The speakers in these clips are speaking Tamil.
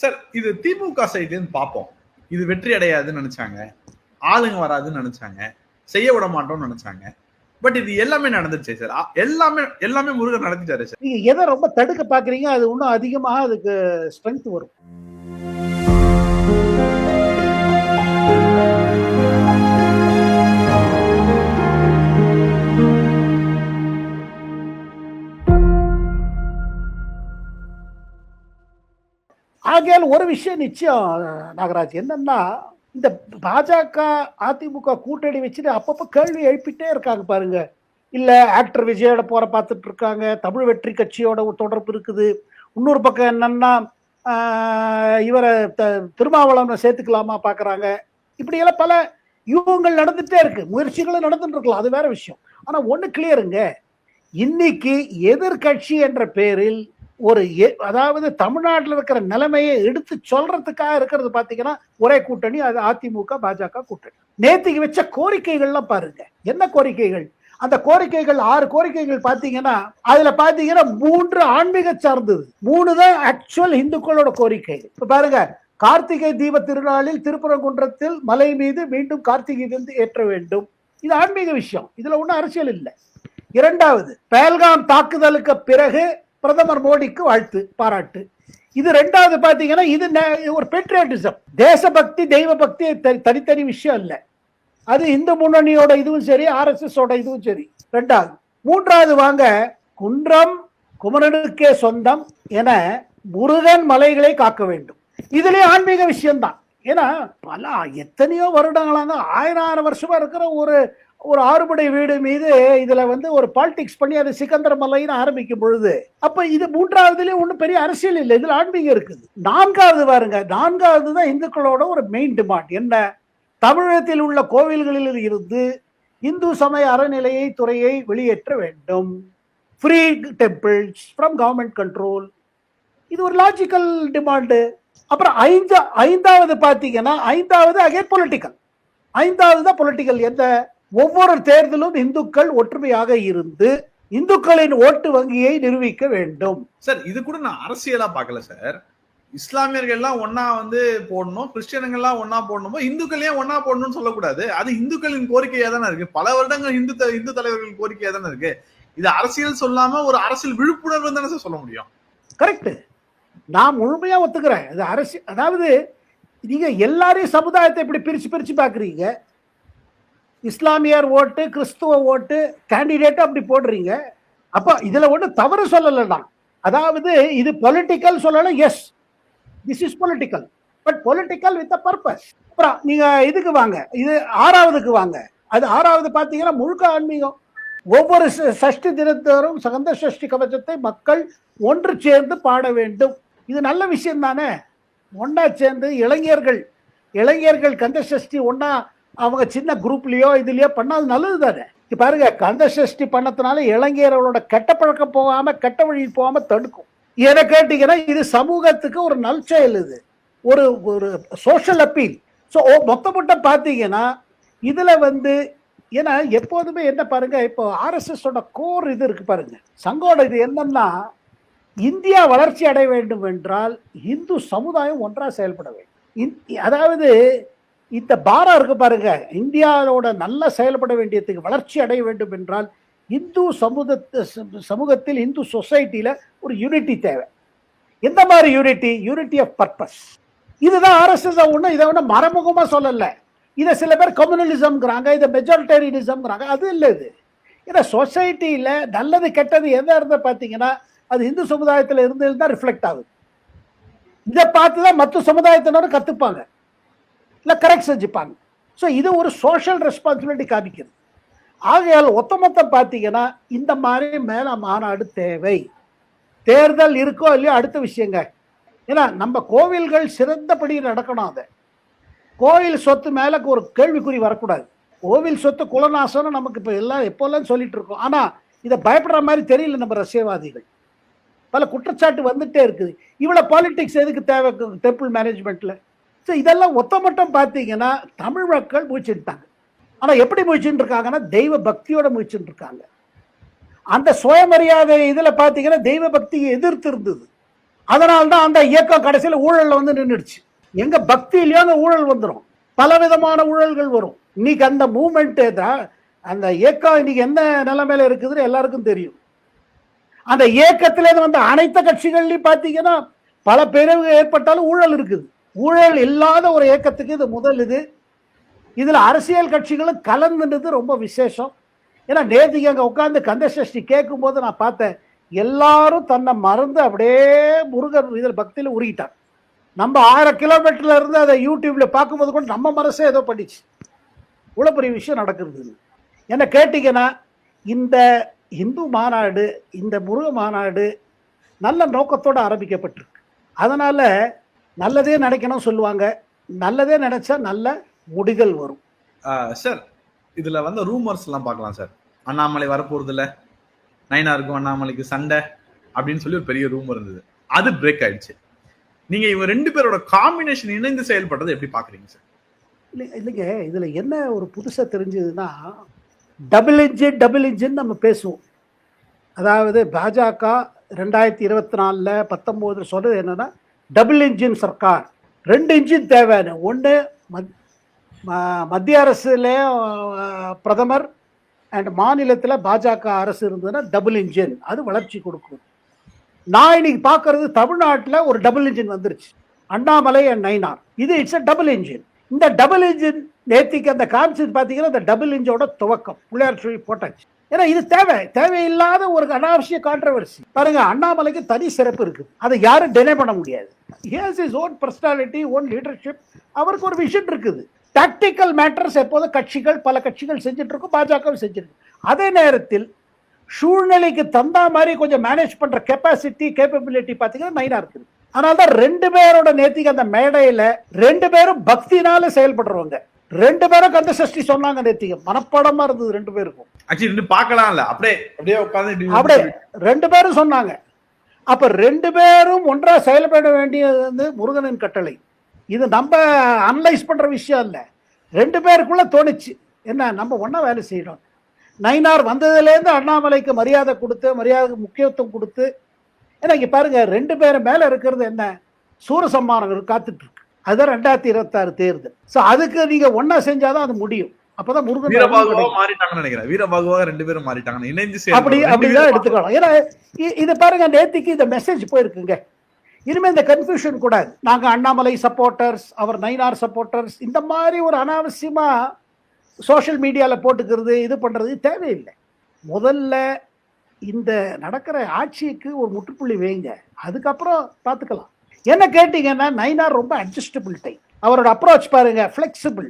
சார் இது திமுக சைட்லேருந்து பார்ப்போம். இது வெற்றி அடையாதுன்னு நினைச்சாங்க. ஆளுங்க வராதுன்னு நினைச்சாங்க. செய்ய விட மாட்டோம்னு நினைச்சாங்க. பட் இது எல்லாமே நடந்துச்சு சார். எல்லாமே எல்லாமே முருகன் நடத்திட்டாரு சார். நீங்க எதை ரொம்ப தடுக்க பாக்குறீங்க அது இன்னும் அதிகமாக அதுக்கு ஸ்ட்ரென்த் வரும். ஒரு விஷயம் நிச்சயம் நாகராஜ். என்னன்னா இந்த பாஜக அதிமுக கூட்டணி வச்சுட்டு அப்பப்போ கேள்வி எழுப்பிட்டே இருக்காங்க பாருங்க. இல்லை ஆக்டர் விஜயோட போற பார்த்துட்டு இருக்காங்க. தமிழ் வெற்றி கட்சியோட தொடர்பு இருக்குது. இன்னொரு பக்கம் என்னன்னா இவரை த- திருமாவளவனை சேர்த்துக்கலாமா பார்க்குறாங்க இப்படியெல்லாம் பல யூகங்கள் நடந்துகிட்டே இருக்கு. முயற்சிகளும் நடந்துட்டு இருக்கலாம். அது வேற விஷயம். ஆனால் ஒன்று கிளியருங்க இன்னைக்கு எதிர்கட்சி என்ற பேரில் ஒரு அதாவது தமிழ்நாட்டில் இருக்கிற நிலைமையை எடுத்து சொல்றதுக்காக இருக்கிறது பார்த்தீங்கன்னா ஒரே கூட்டணி அது அதிமுக பாஜக கூட்டணி. நேத்திக்கு வச்ச கோரிக்கைகள்லாம் பாருங்க. என்ன கோரிக்கைகள்? அந்த கோரிக்கைகள் ஆறு கோரிக்கைகள் பார்த்தீங்கன்னா அதுல பார்த்தீங்கன்னா மூன்று ஆன்மீக சார்ந்தது. மூணு தான் ஆக்சுவல் இந்துக்களோட கோரிக்கை. இப்போ பாருங்க கார்த்திகை தீப திருநாளில் திருப்பரங்குன்றத்தில் மலை மீது மீண்டும் கார்த்திகை வந்து ஏற்ற வேண்டும். இது ஆன்மீக விஷயம். இதுல ஒன்றும் அரசியல் இல்லை. இரண்டாவது பேல்காம் தாக்குதலுக்கு பிறகு பிரதமர் மோடிக்கு வாழ்த்து பாராட்டு. இது ரெண்டாவது பார்த்தீங்கன்னா இது ஒரு பெட்ரியாட்டிசம் தேசபக்தி தெய்வ பக்தி தனித்தனி விஷயம் இல்லை அது இந்து முன்னணியோட இதுவும் சரி ஆர்எஸ்எஸோட இதுவும் சரி. ரெண்டாவது மூன்றாவது வாங்க குன்றம் குமரனுக்கே சொந்தம் என முருகன் மலைகளை காக்க வேண்டும். இதுலேயே ஆன்மீக விஷயம்தான். ஏன்னா பல எத்தனையோ வருடங்களாக ஆயிரம் ஆயிரம் வருஷமா இருக்கிற ஒரு ஒரு ஆறுபடை வீடு மீது இதில் வந்து ஒரு பாலிடிக்ஸ் பண்ணி அது சிக்கந்தர மலைன்னு ஆரம்பிக்கும் பொழுது அப்போ இது மூன்றாவதுலேயும் ஒன்றும் பெரிய அரசியல் இல்லை. இதில் ஆன்மீகம் இருக்குது. நான்காவது பாருங்க நான்காவது தான் இந்துக்களோட ஒரு மெயின் டிமாண்ட் என்ன? தமிழகத்தில் உள்ள கோவில்களில் இருந்து இந்து சமய அறநிலையை துறையை வெளியேற்ற வேண்டும். Free temples from government control இது ஒரு லாஜிக்கல் டிமாண்டு அப்புறம் ஐந்து ஐந்தாவது பார்த்தீங்கன்னா ஐந்தாவது அகே பொலிட்டிக்கல் ஐந்தாவது தான் பொலிட்டிக்கல் எந்த? ஒவ்வொரு தேர்தலும் இந்துக்கள் ஒற்றுமையாக இருந்து இந்துக்களின் ஓட்டு வங்கியை நிரூபிக்க வேண்டும். சார் இது கூட நான் அரசியலா பார்க்கல சார். இஸ்லாமியர்கள் எல்லாம் ஒன்னா வந்து போடணும் கிறிஸ்டியனுங்க எல்லாம் ஒன்னா போடணுமோ இந்துக்கள் ஏன் ஒன்னா போடணும்னு சொல்லக்கூடாது. அது இந்துக்களின் கோரிக்கையா தானே இருக்கு. பல வருடங்கள் இந்து இந்து தலைவர்களின் கோரிக்கையா தானே இருக்கு. இது அரசியல் சொல்லாம ஒரு அரசியல் விழிப்புணர்வு தானே சார் சொல்ல முடியும். கரெக்ட் நான் முழுமையா ஒத்துக்கிறேன். அது அரசு அதாவது நீங்க எல்லாரையும் சமுதாயத்தை இப்படி பிரிச்சு பிரிச்சு பாக்குறீங்க இஸ்லாமியர் ஓட்டு கிறிஸ்துவ ஓட்டு கேண்டிடேட்டும் அப்படி போடுறீங்க. அப்போ இதில் ஒன்றும் தவறு சொல்லலை நான் அதாவது இது பொலிட்டிக்கல் சொல்லலை yes this is political but political with a purpose அப்புறம் நீங்கள் இதுக்கு வாங்க இது ஆறாவதுக்கு வாங்க. அது ஆறாவது பார்த்தீங்கன்னா முழுக்க ஆன்மீகம். ஒவ்வொரு சஷ்டி தினத்தோறும் சகந்த சஷ்டி கவச்சத்தை மக்கள் ஒன்று சேர்ந்து பாட வேண்டும். இது நல்ல விஷயம் தானே? ஒன்றா சேர்ந்து இளைஞர்கள் இளைஞர்கள் கந்த சஷ்டி ஒன்றா அவங்க சின்ன குரூப்லேயோ இதுலேயோ பண்ணால் நல்லது தானே? இப்போ பாருங்க கந்த சஷ்டி பண்ணதுனால இளைஞர்களோட கெட்ட பழக்கம் போகாமல் கெட்ட வழி போகாமல் தடுக்கும். எதை கேட்டிங்கன்னா இது சமூகத்துக்கு ஒரு நல்செயல் இது. ஒரு ஒரு சோஷியல் அப்பீல் ஸோ மொத்தமொட்ட பார்த்தீங்கன்னா இதில் வந்து ஏன்னா எப்போதுமே என்ன பாருங்க இப்போ ஆர்எஸ்எஸோட கோர் இது இருக்கு பாருங்க. சங்கோட இது என்னன்னா இந்தியா வளர்ச்சி அடைய வேண்டும் என்றால் இந்து சமுதாயம் ஒன்றாக செயல்பட வேண்டும். இந்- அதாவது இந்த பாரம் இருக்கு பாருங்க. இந்தியாவோட நல்ல செயல்பட வேண்டியதுக்கு வளர்ச்சி அடைய வேண்டும் என்றால் இந்து சமூகத்தை சமூகத்தில் இந்து சொசைட்டியில் ஒரு யூனிட்டி தேவை. எந்த மாதிரி யூனிட்டி யூனிட்டி ஆஃப் பர்பஸ் இதுதான் ஆர்எஸ்எஸ் ஒன்றும் இதை ஒன்றும் மறைமுகமாக சொல்லலை. இதை சில பேர் கம்யூனலிசம்ங்கிறாங்க இதை மெஜாரிட்டேரியனிசம்ங்கிறாங்க அது இல்லை இது. ஏன்னா சொசைட்டியில் நல்லது கெட்டது எதை இருந்தால் பார்த்தீங்கன்னா அது இந்து சமுதாயத்தில் இருந்து தான் ரிஃப்ளெக்ட் ஆகுது. இதை பார்த்து தான் மற்ற சமுதாயத்தினரும் கற்றுப்பாங்க இல்லை கரெக்ட் செஞ்சுப்பாங்க. ஸோ இது ஒரு சோஷியல் ரெஸ்பான்சிபிலிட்டி காமிக்கிறது ஆகையால் ஒத்தமொத்தம் பார்த்தீங்கன்னா இந்த மாதிரி மேலே மாநாடு தேவை. தேர்தல் இருக்கோ இல்லையோ அடுத்த விஷயங்க. ஏன்னா நம்ம கோவில்கள் சிறந்தபடி நடக்கணும் அதை. கோவில் சொத்து மேலே ஒரு கேள்விக்குறி வரக்கூடாது. கோவில் சொத்து குலநாசம்னு நமக்கு இப்போ எல்லாம் எப்போல்லாம் சொல்லிட்டு இருக்கோம். ஆனால் இதை பயப்படுற மாதிரி தெரியல நம்ம ரசியவாதிகள் பல குற்றச்சாட்டு வந்துட்டே இருக்குது. இவ்வளோ பாலிடிக்ஸ் எதுக்கு தேவை டெம்பிள் மேனேஜ்மெண்ட்டில் ஸோ இதெல்லாம் ஒத்தமட்டம் பார்த்தீங்கன்னா தமிழ் மக்கள் முயற்சிட்டாங்க ஆனா எப்படி முயற்சின்னு இருக்காங்கன்னா தெய்வ பக்தியோட முயற்சின்னு இருக்காங்க அந்த சுயமரியாதை இதில் பார்த்தீங்கன்னா தெய்வ பக்தியை எதிர்த்து இருந்தது அதனால்தான் அந்த இயக்கம் கடைசியில் ஊழலில் வந்து நின்றுடுச்சு எங்க பக்தியிலயோ அந்த ஊழல் வந்துடும் பலவிதமான ஊழல்கள் வரும். இன்னைக்கு அந்த மூமெண்ட் தான் அந்த இயக்கம் இன்னைக்கு என்ன நிலைமையில இருக்குதுன்னு எல்லாருக்கும் தெரியும். அந்த இயக்கத்திலே வந்த அனைத்து கட்சிகள்லையும் பார்த்தீங்கன்னா பல பிரிவு ஏற்பட்டாலும் ஊழல் இருக்குது. ஊழல் இல்லாத ஒரு இயக்கத்துக்கு இது முதல் இது. இதில் அரசியல் கட்சிகளும் கலந்துனது ரொம்ப விசேஷம். ஏன்னா நேற்றுக்கு அங்கே உட்காந்து கந்தசஷ்டி கேட்கும்போது நான் பார்த்தேன் எல்லாரும் தன்னை மறந்து அப்படியே முருகன் இதில் பக்தியில் உருகிட்டான் நம்ம ஆயிரம் கிலோமீட்டர்ல இருந்து அதை யூடியூப்ல பார்க்கும்போது கூட நம்ம மனசே ஏதோ பண்ணிச்சு. இவ்வளோ பெரிய விஷயம் நடக்கிறது என்ன கேட்டிங்கன்னா இந்த இந்து மாநாடு இந்த முருக மாநாடு நல்ல நோக்கத்தோடு ஆரம்பிக்கப்பட்டிருக்கு. அதனால நல்லதே நினைக்கணும் சொல்லுவாங்க. நல்லதே நினைச்சா நல்ல முடிகள் வரும். சார் இதுல வந்து ரூமர்ஸ் எல்லாம் பார்க்கலாம் சார். அண்ணாமலை வரப்போறது இல்ல நைனாருக்கும் அண்ணாமலைக்கு சண்டை அப்படின்னு சொல்லி ஒரு பெரிய ரூமர் இருந்தது. அது பிரேக் ஆயிடுச்சு. நீங்க இவங்க ரெண்டு பேரோட காம்பினேஷன் இணைந்து செயல்படுறதை எப்படி பாக்குறீங்க சார்? இல்லை இல்லைங்க. இதில் என்ன ஒரு புதுசாக தெரிஞ்சதுன்னா டபுள் இன்ஜின் டபுள் இன்ஜின் நம்ம பேசுவோம். அதாவது பாஜக ரெண்டாயிரத்தி இருபத்தி நாலில் பத்தொம்போதில் சொன்னது என்னன்னா டபுள் இன்ஜின் சர்க்கார். ரெண்டு இன்ஜின் தேவைன்னு. ஒன்று மத் மத்திய அரசுல பிரதமர் அண்ட் மாநிலத்தில் பாஜக அரசு இருந்ததுன்னா டபுள் இன்ஜின். அது வளர்ச்சி கொடுக்கும். நான் இன்னைக்கு பார்க்கறது தமிழ்நாட்டில் ஒரு டபுள் இன்ஜின் வந்துருச்சு. அண்ணாமலை அண்ட் நைனார் இது இட்ஸ் அ டபுள் இன்ஜின். இந்த டபுள் இன்ஜின் நேத்திக்கு அந்த கான்செப்ட் பார்த்தீங்கன்னா இந்த டபுள் இன்ஜோட துவக்கம். பிள்ளையார் சொல்லி போட்டாச்சு. ஏன்னா இது தேவை. தேவையில்லாத ஒரு அனாவசிய கான்ட்ரவர்சி பாருங்க அண்ணாமலைக்கு தனி சிறப்பு இருக்குது அதை யாரும் டினை பண்ண முடியாது. Has his own personality own leadership அவருக்கு ஒரு விஷன் இருக்குது. டாக்டிக்கல் மேட்டர்ஸ் எப்போதும் கட்சிகள் பல கட்சிகள் செஞ்சுட்டு இருக்கும் பாஜகவும் செஞ்சிருக்கு. அதே நேரத்தில் சூழ்நிலைக்கு தந்தா மாதிரி கொஞ்சம் மேனேஜ் பண்ணுற கெப்பாசிட்டி கேப்பபிலிட்டி பார்த்தீங்கன்னா நைனா இருக்குது அதனால தான் ரெண்டு பேரோட நேத்திக்கு அந்த மேடையில் ரெண்டு பேரும் பக்தினால செயல்படுறவங்க. ரெண்டு பேரும் கந்த சஷ்டி சொன்னாங்க நேத்திக்கு. மனப்பாடமா இருந்தது ரெண்டு பேருக்கும். ஆக்சுவலி பார்க்கலாம்ல. அப்படியே அப்படியே உட்காந்து அப்படியே ரெண்டு பேரும் சொன்னாங்க. அப்ப ரெண்டு பேரும் ஒன்றா செயல்பட வேண்டியது வந்து முருகனின் கட்டளை. இது நம்ம அனலைஸ் பண்ற விஷயம் இல்ல. ரெண்டு பேருக்குள்ள தோணுச்சு. என்ன நம்ம ஒண்ணா வேலை செய்யணும். நைனார் வந்ததுலேருந்து அண்ணாமலைக்கு மரியாதை கொடுத்து மரியாதை முக்கியத்துவம் கொடுத்து ஏன்னா இங்க பாருங்க ரெண்டு பேரும் மேல இருக்கிறது என்ன? சூரசம்மானம் காத்துட்டு இருக்கு. அதுதான் ரெண்டாயிரத்தி இருபத்தாறு தேர்தல். ஸோ அதுக்கு நீங்க ஒண்ணா செஞ்சாதான் அது முடியும். அப்பதான் முருகன் நினைக்கிறேன். வீரபாகுவா ரெண்டு பேரும் மாறிட்டாங்க இணைந்து அப்படி அப்படிதான் எடுத்துக்கலாம் ஏன்னா இது பாருங்க நேத்திக்கு இந்த மெசேஜ் போயிருக்குங்க. இனிமே இந்த கன்ஃபியூஷன் கூடாது. நாங்க அண்ணாமலை சப்போர்ட்டர்ஸ் அவர் நைனார் சப்போர்ட்டர்ஸ் இந்த மாதிரி ஒரு அனாவசியமா சோஷியல் மீடியால போட்டுக்கிறது இது பண்றது தேவையில்லை. முதல்ல இந்த நடக்கிற ஆட்சிக்கு ஒரு முற்றுப்புள்ளி வைங்க. அதுக்கப்புறம் பார்த்துக்கலாம் என்ன கேட்டிங்கன்னா நைனார் ரொம்ப அட்ஜஸ்டபிள் டைப் அவரோட அப்ரோச் பாருங்க ஃப்ளெக்சிபிள்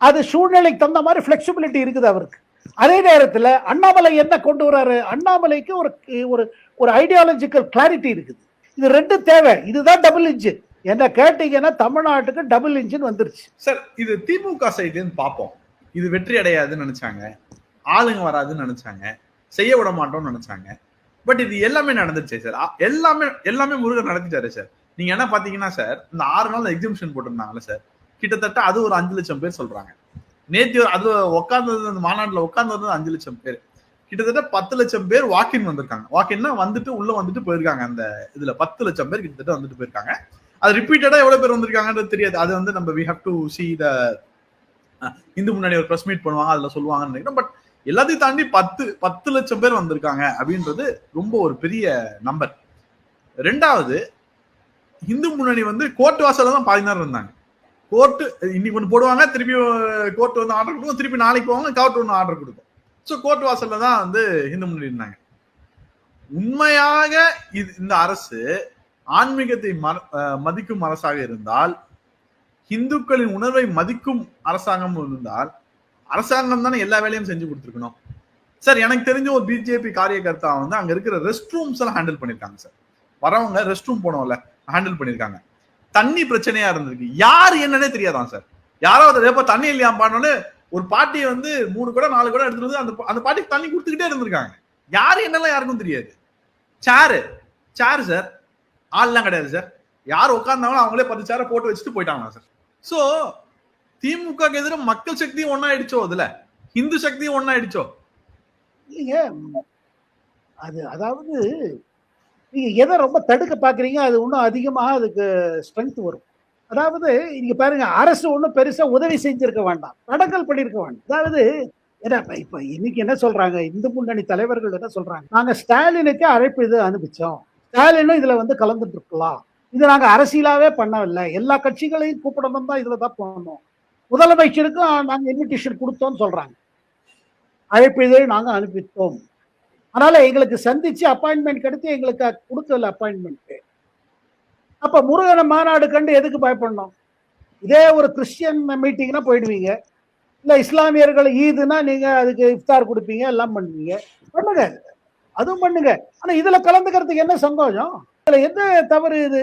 அது சூழ்நிலைக்கு தகுந்த மாதிரி ஃப்ளெக்சிபிலிட்டி இருக்குது அவருக்கு. அதே நேரத்தில் அண்ணாமலை என்ன கொண்டு வர்றாரு அண்ணாமலைக்கு ஒரு ஒரு ஒரு ஐடியாலஜிக்கல் கிளாரிட்டி இருக்குது. இது ரெண்டும் தேவை. இதுதான் டபுள் இன்ஜின் என்ன கேட்டீங்கன்னா தமிழ்நாட்டுக்கு டபுள் இன்ஜின் வந்துருச்சு. சார் இது திமுக சைடுன்னு பார்ப்போம். இது வெற்றி அடையாதுன்னு நினைச்சாங்க. ஆளுங்க வராதுன்னு நினைச்சாங்க. செய்ய விட மாட்டோம்னு நினைச்சாங்க. பட் இது எல்லாமே நடந்துருச்சு சார் எல்லாமே எல்லாமே முருகன் நடத்திட்டாரு சார் நீங்க என்ன பாத்தீங்கன்னா சார் இந்த ஆறு நாள் எக்ஸிபிஷன் போட்டிருந்தாங்கல்ல சார் கிட்டத்தட்ட அது ஒரு அஞ்சு லட்சம் பேர் சொல்றாங்க. நேற்று அது உட்கார்ந்தது அந்த மாநாட்டில் உட்கார்ந்தது அஞ்சு லட்சம் பேர். கிட்டத்தட்ட பத்து லட்சம் பேர் வாக்கின் வந்திருக்காங்க. வாக்கின்னா வந்துட்டு உள்ள வந்துட்டு போயிருக்காங்க அந்த இதுல. பத்து லட்சம் பேர் கிட்டத்தட்ட வந்துட்டு போயிருக்காங்க. அது ரிப்பீட்டடா எவ்வளவு பேர் வந்திருக்காங்கன்றது தெரியாது. அது வந்து நம்ம we have to see the Hindu முன்னாடி ஒரு ப்ரெஸ் மீட் பண்ணுவாங்க அதுல சொல்லுவாங்கன்னு நினைக்கிறேன். பட் எல்லாத்தையும் தாண்டி பத்து பத்து லட்சம் பேர் வந்திருக்காங்க அப்படின்றது ரொம்ப ஒரு பெரிய நம்பர் ரெண்டாவது இந்து முன்னணி வந்து கோர்ட் வாசல்ல தான் பாதி நேரம் இருந்தாங்க. கோர்ட்டு இன்னைக்கு ஒன்று போடுவாங்க திருப்பி கோர்ட் வந்து ஆர்டர் கொடுக்கும் திருப்பி நாளைக்கு போவாங்க கோர்ட் ஒன்று ஆர்டர் கொடுக்கும். ஸோ கோர்ட் வாசல்ல தான் வந்து இந்து முன்னணி இருந்தாங்க. உண்மையாக இது இந்த அரசு ஆன்மீகத்தை மதிக்கும் அரசாக இருந்தால் இந்துக்களின் உணர்வை மதிக்கும் அரசாங்கம் இருந்தால் அரசாங்கம் தானே எல்லா வேலையும் செஞ்சு கொடுத்துருக்கணும். சார் எனக்கு தெரிஞ்ச ஒரு பிஜேபி காரியகர்த்தா வந்து அங்க இருக்கிற ரெஸ்ட் ரூம்ஸ் எல்லாம் ஹேண்டில் பண்ணிருக்காங்க சார். வரவங்க ரெஸ்ட் ரூம் போனோம்ல ஹேண்டில் பண்ணிருக்காங்க தண்ணி பிரச்சனையா இருந்திருக்கு. யார் என்னன்னே தெரியாதான் சார். யாராவது எப்ப தண்ணி இல்லையா பாடணும்னு ஒரு பாட்டியை வந்து மூணு கூட நாலு கூட எடுத்துட்டு வந்து அந்த அந்த பாட்டிக்கு தண்ணி கொடுத்துக்கிட்டே இருந்திருக்காங்க. யாரு என்னெல்லாம் யாருக்கும் தெரியாது. சேரு சேரு சார் ஆள்லாம் கிடையாது சார் யார் உட்கார்ந்தாங்களோ அவங்களே பத்து சேரை போட்டு வச்சுட்டு போயிட்டாங்களா சார் ஸோ திமுக எதிராக மக்கள் சக்தியும் ஒன்னாயிடுச்சோ அதுல? இந்து சக்தியும் ஒன்னாயிடுச்சோ இல்லைங்க. அது அதாவது நீங்க எதை ரொம்ப தடுக்க பாக்குறீங்க அது இன்னும் அதிகமாக அதுக்கு ஸ்ட்ரென்த் வரும். அதாவது நீங்க பாருங்க அரசு ஒன்றும் பெருசா உதவி செஞ்சிருக்க வேண்டாம். தடங்கல் பண்ணியிருக்க வேண்டாம். அதாவது ஏன்னா இப்ப- இன்னைக்கு என்ன சொல்றாங்க? இந்து முன்னணி தலைவர்கள் என்ன சொல்றாங்க? நாங்க ஸ்டாலினுக்கு அழைப்பு இது அனுப்பிச்சோம். ஸ்டாலினும் இதுல வந்து கலந்துட்டு இருக்கலாம் இது நாங்க அரசியலாவே பண்ணவில்லை. எல்லா கட்சிகளையும் கூப்பிடணும் தான் இதுல தான் போனோம். முதலமைச்சருக்கும் நாங்க இன்விடேஷன் கொடுத்தோம்னு சொல்றாங்க. அழைப்பு இதை நாங்க அனுப்பித்தோம் அதனால எங்களுக்கு சந்திச்சு அப்பாயின்மெண்ட் கிடைத்து எங்களுக்கு கொடுக்கல அப்பாயின்மெண்ட் அப்ப முருகன மாநாடு கண்டு எதுக்கு பயப்படணும்? இதே ஒரு கிறிஸ்டியன் மீட்டிங்னா போயிடுவீங்க. இல்ல இஸ்லாமியர்கள் ஈதுனா நீங்க அதுக்கு இஃப்தார் கொடுப்பீங்க எல்லாம் பண்ணுவீங்க. பண்ணுங்க. அதுவும் பண்ணுங்க. ஆனா இதுல கலந்துக்கிறதுக்கு என்ன சங்கோஜம்? இதுல என்ன தவறு இது?